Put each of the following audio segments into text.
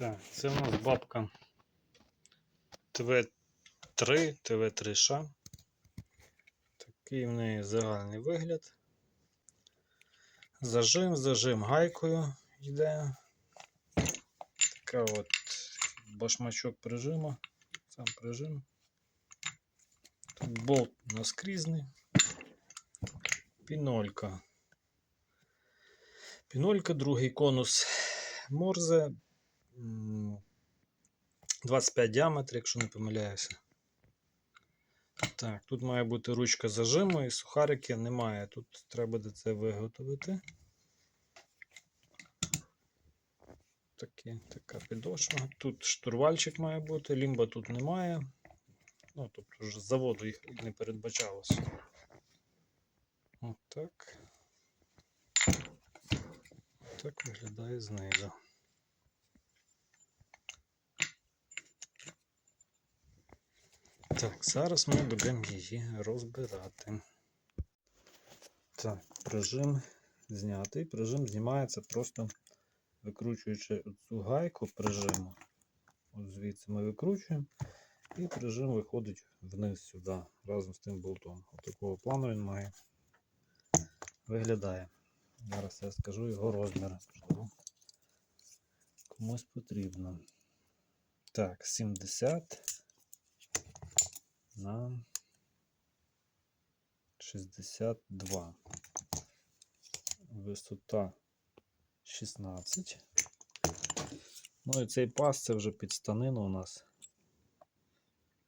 Так, це у нас бабка ТВ3, ТВ3Ш. Такий в неї загальний вигляд. Зажим, зажим гайкою йде. Така от башмачок прижима. Сам прижим. Тут болт наскрізний. Пінолька. Пінолька, другий конус Морзе. М, 25 діаметр, якщо не помиляюся. Так, тут має бути ручка зажиму і сухарики немає. Тут треба буде це виготовити. Такі, така підошва. Тут штурвальчик має бути, лімба тут немає. Ну, тобто вже заводу їх не передбачалося. Отак. Так виглядає знизу. Так, зараз ми будемо її розбирати. Так, прижим знятий. Прижим знімається просто викручуючи цю гайку прижиму. От звідси ми викручуємо. І прижим виходить вниз сюди разом з тим болтом. От такого плану він має. Виглядає. Зараз я скажу його розмір. Комусь потрібно. Так, 70 на 62. Висота 16. Ну і цей пас це вже під станину у нас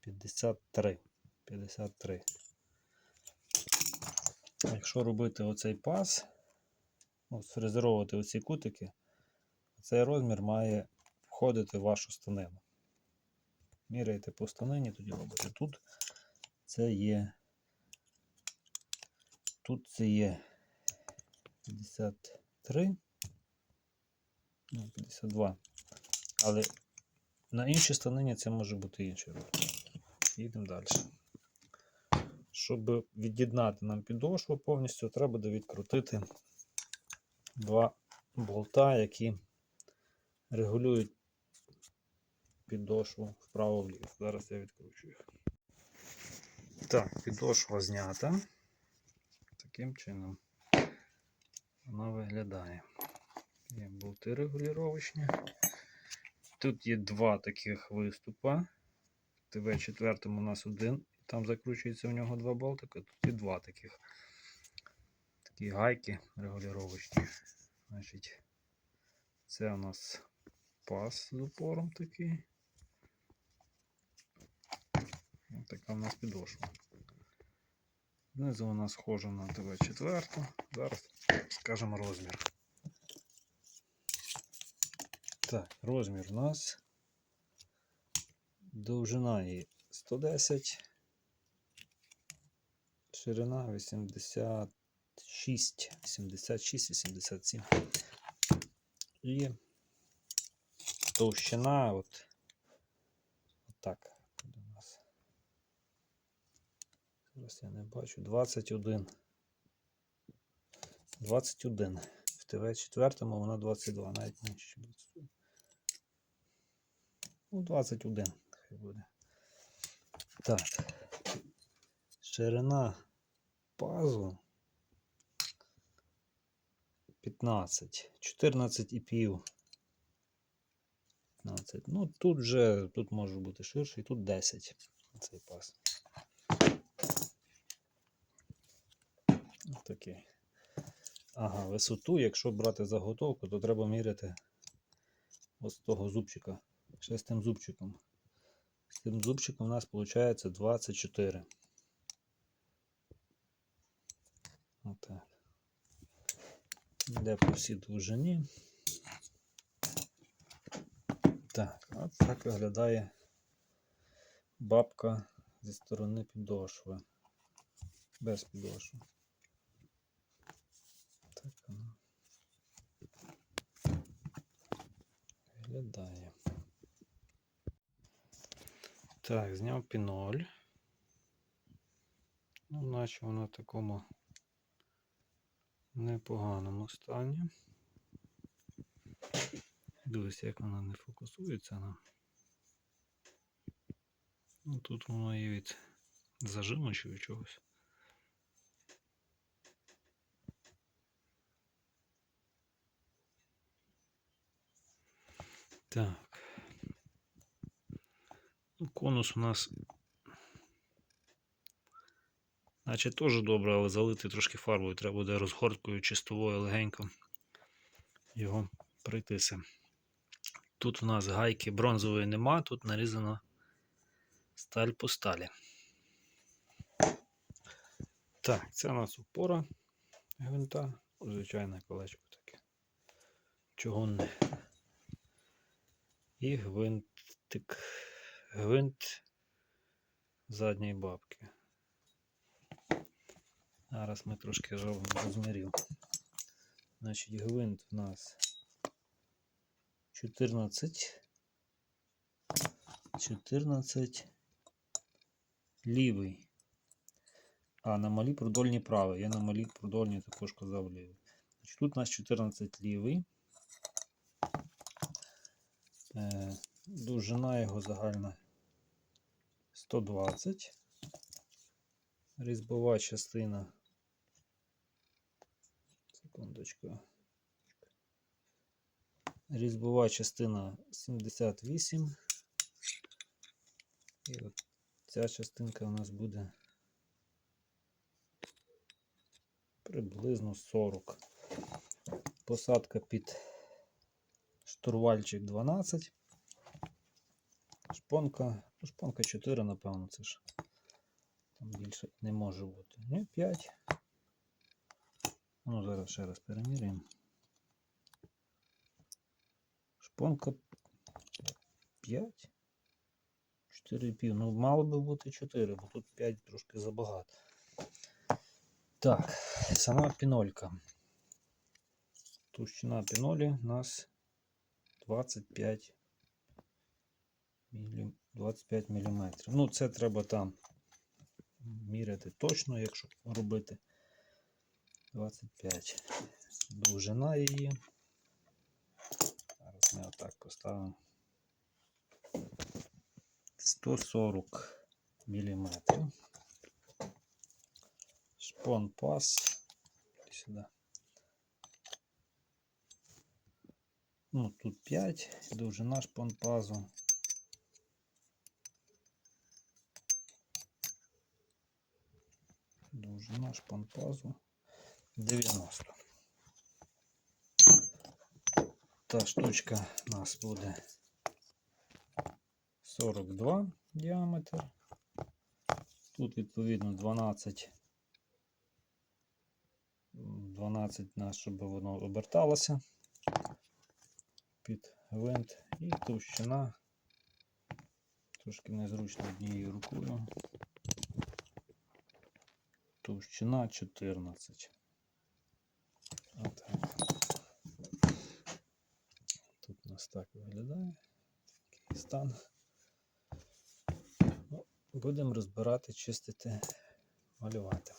53. 53. Якщо робити оцей пас, ну, оці кутики, цей розмір має входити в вашу станину. Міряєте по станині, тоді робите. Тут це є. Тут це є 53. Ну, 52. Але на іншій станині це може бути інший розмір. Їдемо далі. Щоб від'єднати нам підошву повністю, треба буде відкрутити два болта, які регулюють підошву вправо-вліво. Зараз я відкручу їх. Так, підошва знята. Таким чином вона виглядає. Є болти регулювачні. Тут є два таких виступа. В ТВ-4 у нас один, там закручується в нього два болтика, тут є два таких. Такі гайки регулювачні. Значить, це у нас пас з упором такий. Ось така у нас підошва. Знизу вона схожа на ТВ-4. Зараз скажемо розмір. Так, розмір у нас. Довжина її 110, ширина 86, 86, 87. І товщина от, от так буде у нас. Зараз я не бачу. 21. 21. В ТВ-4 вона 22, навіть менше, ніж 21. Ну, 21 хай буде. Так. Ширина пазу 15, 14 і пів. 15. Ну, тут вже тут може бути ширше, і тут 10 цей паз. Такий. Ага, висоту, якщо брати заготовку, то треба міряти ось того зубчика. Ще з тим зубчиком. З тим зубчиком у нас виходить 24. Отак. Йде по всій довжині. Так, от так виглядає бабка зі сторони підошви. Без підошви. Так вона виглядає. Так, зняв піноль. Ну, наче воно в такому непоганому стані. Дивись, як вона не фокусується нам. Ну, тут воно є від зажиму чи від чогось. Так. Ну, конус у нас. Наче теж добре, але залити трошки фарбою. Треба буде розгорткою чистовою легенько його пройтися. Тут у нас гайки бронзової нема, тут нарізано сталь по сталі. Так, це у нас опора гвинта. Звичайне колечко таке. Чугунне. І гвинтик. Гвинт задньої бабки. Зараз ми трошки робимо розмірів. Значить, гвинт у нас 14. 14 лівий. А на малій продольні правий. Я на малій продольні також казав лівий. Значить, тут у нас 14 лівий. Е, довжина його загальна 120. Різьбова частина. Секундочку. Різьбова частина 78. І от ця частинка у нас буде приблизно 40. Посадка під штурвальчик 12. Шпонка, ну, шпонка 4, напевно, це ж там більше не може бути. Ні, 5. Ну, зараз ще раз переміряємо. Шпонка 5. 4,5. Ну, мало би бути 4, бо тут 5 трошки забагато. Так, сама пінолька. Товщина пінолі у нас 25 мілі... 25 мм. Ну, це треба там міряти точно, якщо робити 25. Довжина її. Зараз ми отак поставимо. 140 мм. Шпон пас. Сюди. Ну, тут 5, довжина шпон пазу. Довжина шпон пазу 90. Та штучка у нас буде 42 діаметр. Тут відповідно 12. 12 на щоб воно оберталося під гвинт і товщина. Трошки незручно однією рукою. Товщина 14. Отак. Тут у нас так виглядає. Такий стан. Ну, Будемо розбирати, чистити, малювати.